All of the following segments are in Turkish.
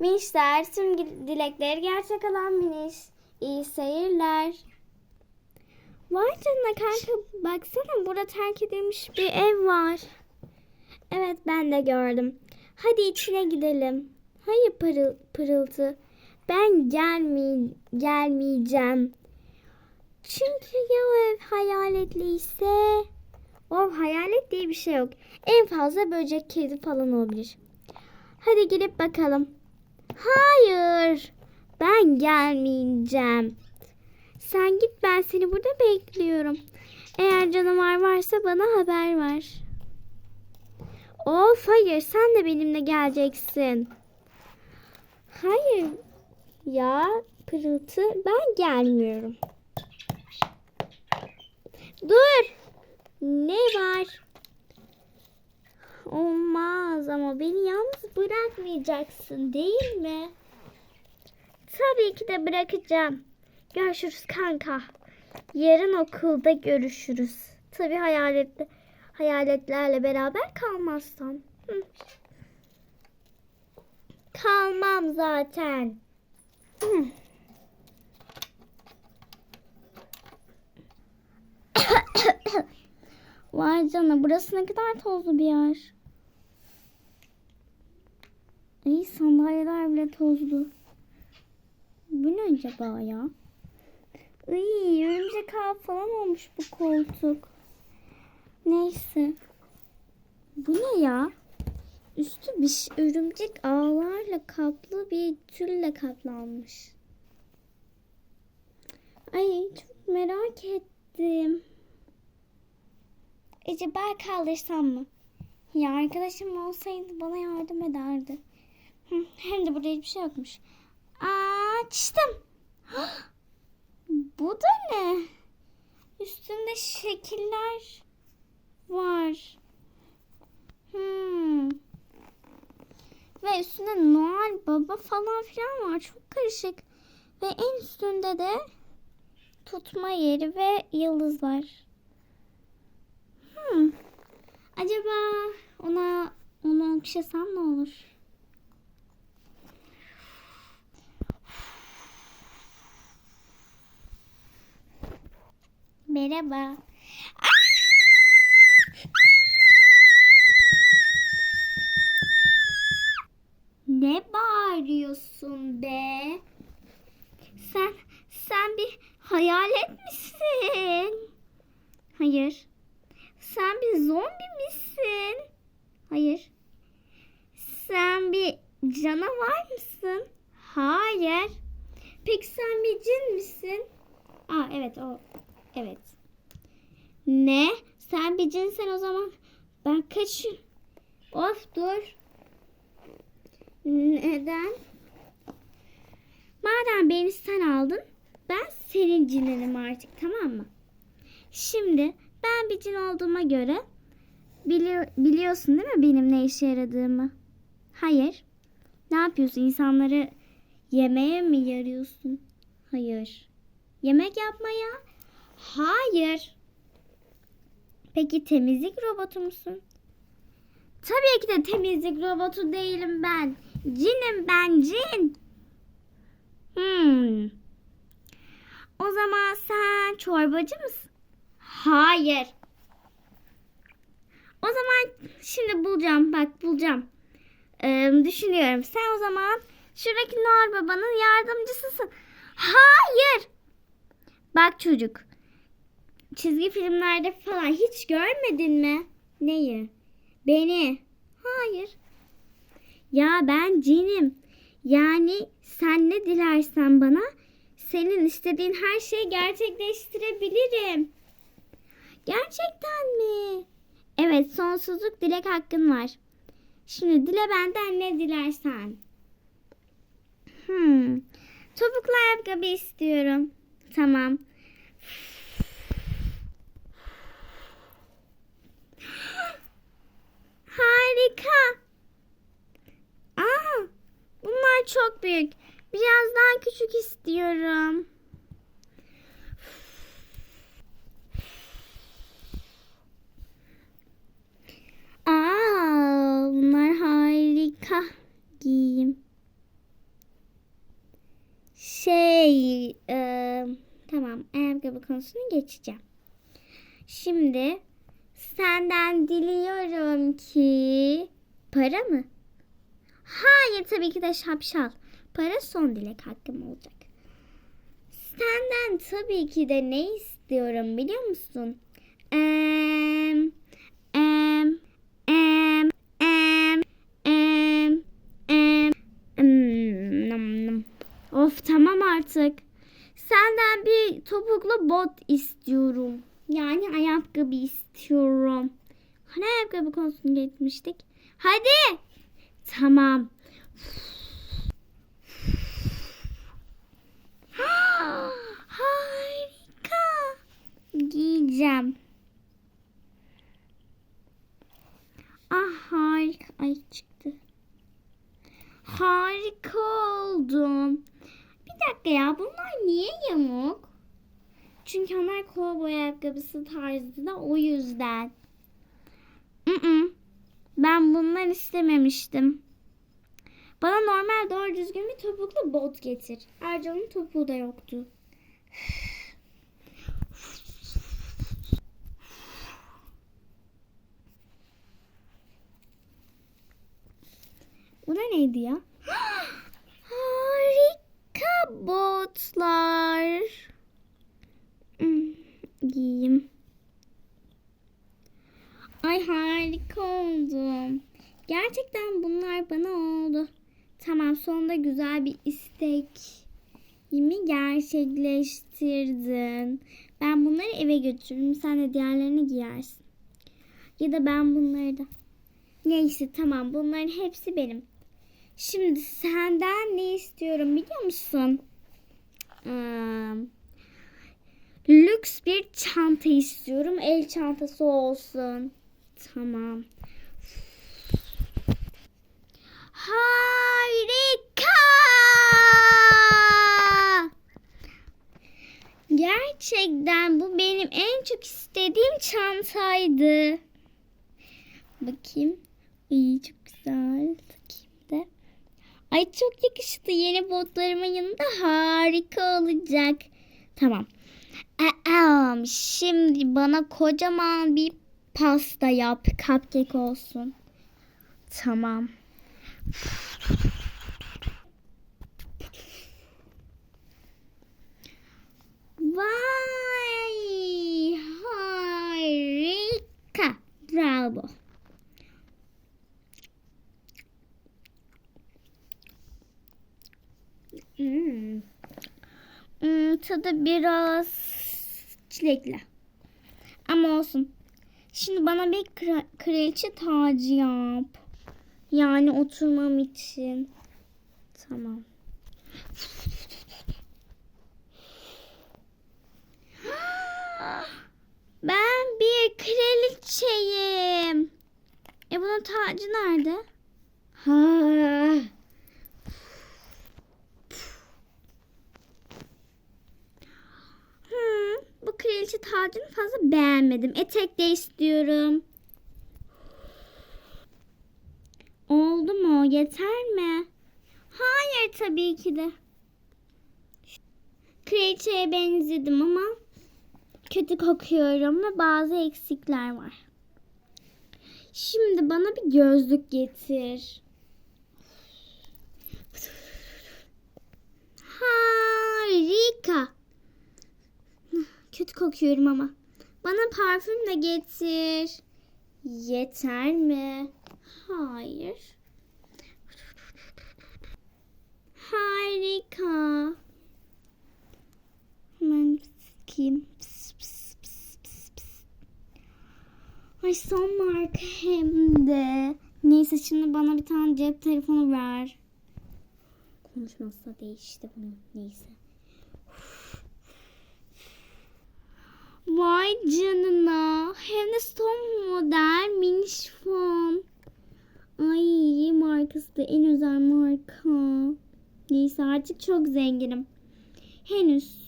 Minişler tüm dilekleri gerçek olan Miniş. İyi seyirler. Vay canına kanka baksana burada terk edilmiş bir ev var. Evet ben de gördüm. Hadi içine gidelim. Hayır pırıl, pırıltı. Ben gelmey gelmeyeceğim. Çünkü ya o ev hayaletliyse? O hayalet diye bir şey yok. En fazla böcek, kedi falan olabilir. Hadi girip bakalım. Hayır. Ben gelmeyeceğim. Sen git ben seni burada bekliyorum. Eğer canavar varsa bana haber ver. Of hayır sen de benimle geleceksin. Hayır ya pırıltı ben gelmiyorum. Dur. Ne var? Olmaz ama beni yalnız bırakmayacaksın değil mi? Tabii ki de bırakacağım. Görüşürüz kanka. Yarın okulda görüşürüz. Tabii hayaletli, hayaletlerle beraber kalmazsan. Kalmam zaten. Vay canına burası ne kadar tozlu bir yer. İyi sandalyeler bile tozlu. Bu ne acaba ya? Iy, örümcek ağ falan olmuş bu koltuk. Neyse. Bu ne ya? Üstü bir örümcek ağlarla kaplı bir tülle kaplanmış. Ay çok merak ettim. Acaba kaldırsam mı? Ya arkadaşım olsaydı bana yardım ederdi. Hem de burada hiçbir şey yokmuş. Açtım. Bu da ne? Üstünde şekiller var. Hmm. Ve üstünde Noel Baba falan filan var. Çok karışık. Ve en üstünde de tutma yeri ve yıldız var. Hmm. Acaba ona onu okşasam ne olur? Merhaba. Ne bağırıyorsun be? Sen sen bir hayalet misin? Hayır. Sen bir zombi misin? Hayır. Sen bir canavar mısın? Hayır. Peki sen bir cin misin? Aa evet o. Evet. Ne? Sen bir cinsen o zaman. Ben kaç... Of dur. Neden? Madem beni sen aldın, ben senin cininim artık tamam mı? Şimdi ben bir cin olduğuma göre bili- biliyorsun değil mi benim ne işe yaradığımı? Hayır. Ne yapıyorsun? İnsanları yemeğe mi yarıyorsun? Hayır. Yemek yapmaya? Hayır. Peki temizlik robotu musun? Tabii ki de temizlik robotu değilim ben. Cinim ben cin. Hmm. O zaman sen çorbacı mısın? Hayır. O zaman şimdi bulacağım. Bak bulacağım. Ee, düşünüyorum. Sen o zaman şuradaki Noel Baba'nın yardımcısısın. Hayır. Bak çocuk. Çizgi filmlerde falan hiç görmedin mi? Neyi? Beni. Hayır. Ya ben cinim. Yani sen ne dilersen bana senin istediğin her şeyi gerçekleştirebilirim. Gerçekten mi? Evet sonsuzluk dilek hakkın var. Şimdi dile benden ne dilersen. Hmm. Topuklu ayakkabı istiyorum. Tamam. Harika. Aa, bunlar çok büyük. Biraz daha küçük istiyorum. Aa, bunlar harika. Giyeyim. Ay e, tamam ayakkabı konusunu geçeceğim. Şimdi senden diliyorum ki para mı? Hayır tabii ki de şapşal. Para son dilek hakkım olacak. Senden tabii ki de ne istiyorum biliyor musun? Nam, nam. Of tamam artık. Senden bir topuklu bot istiyorum. Yani ayakkabı istiyorum. Hani ayakkabı konusunu geçmiştik? Hadi. Tamam. Harika. Giyeceğim. Ah harika. Ay çıktı. Harika oldum. Bir dakika ya bunlar niye yamuk? Çünkü onlar kovboy ayakkabısı tarzı da o yüzden. Mm-mm. Ben bunlar istememiştim. Bana normal doğru düzgün bir topuklu bot getir. Ayrıca topuğu da yoktu. Bu da neydi ya? Harika botlar. Hmm, Giyeyim. Ay harika oldum. Gerçekten bunlar bana oldu. Tamam sonunda güzel bir istek gerçekleştirdin. Ben bunları eve götürürüm. Sen de diğerlerini giyersin. Ya da ben bunları da. Neyse tamam bunların hepsi benim. Şimdi senden ne istiyorum biliyor musun? Hmm, lüks bir çanta istiyorum. El çantası olsun. Tamam. Harika! Gerçekten bu benim en çok istediğim çantaydı. Bakayım. İyi çok güzel. Takayım da. Ay çok yakıştı. Yeni botlarımın yanında harika olacak. Tamam. Aa, şimdi bana kocaman bir pasta yap. Cupcake olsun. Tamam. Vay harika. Bravo. Hmm. Hmm, tadı biraz çilekli. Ama olsun. Şimdi bana bir kra- kraliçe tacı yap. Yani oturmam için. Tamam. Ben bir kraliçeyim. E bunun tacı nerede? Ha. Hmm, kraliçe tacını fazla beğenmedim. Etek de istiyorum. Oldu mu? Yeter mi? Hayır tabii ki de. Kraliçeye benzedim ama kötü kokuyorum ve bazı eksikler var. Şimdi bana bir gözlük getir. Harika. Kötü kokuyorum ama. Bana parfüm de getir. Yeter mi? Hayır. Harika. Hemen sıkayım. Ay son marka hem de. Neyse şimdi bana bir tane cep telefonu ver. Konuşmazsa değişti bunu. Neyse. Canına. Hem de son model miniş fon. Ay markası da en özel marka. Neyse artık çok zenginim. Henüz.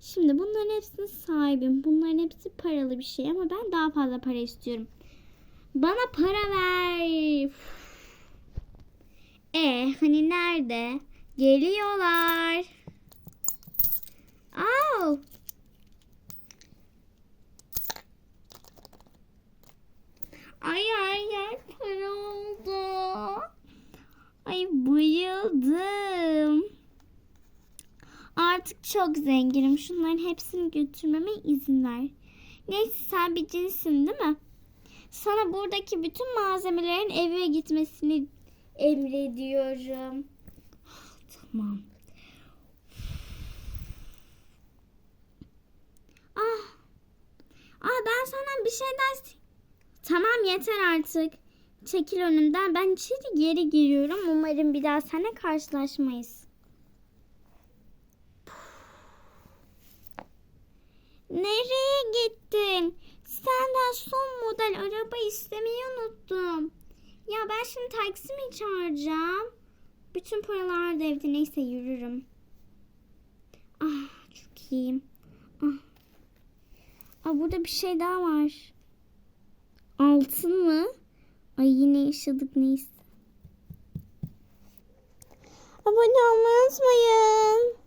Şimdi bunların hepsinin sahibim. Bunların hepsi paralı bir şey ama ben daha fazla para istiyorum. Bana para ver. E hani nerede? Geliyorlar. Au. Ay ay ay para oldu. Ay bayıldım. Artık çok zenginim. Şunların hepsini götürmeme izin ver. Neyse sen bir cinsin değil mi? Sana buradaki bütün malzemelerin eve gitmesini emrediyorum. Tamam. Ah. Ah ben senden bir şey daha Tamam yeter artık. Çekil önümden. Ben içeri geri giriyorum. Umarım bir daha seninle karşılaşmayız. Nereye gittin? Senden son model araba istemeyi unuttum. Ya ben şimdi taksi mi çağıracağım? Bütün paralar da evde neyse yürürüm. Ah çok iyiyim. Ah. Aa, burada bir şey daha var. Altın mı? Ay yine yaşadık neyse. Abone olmayı unutmayın.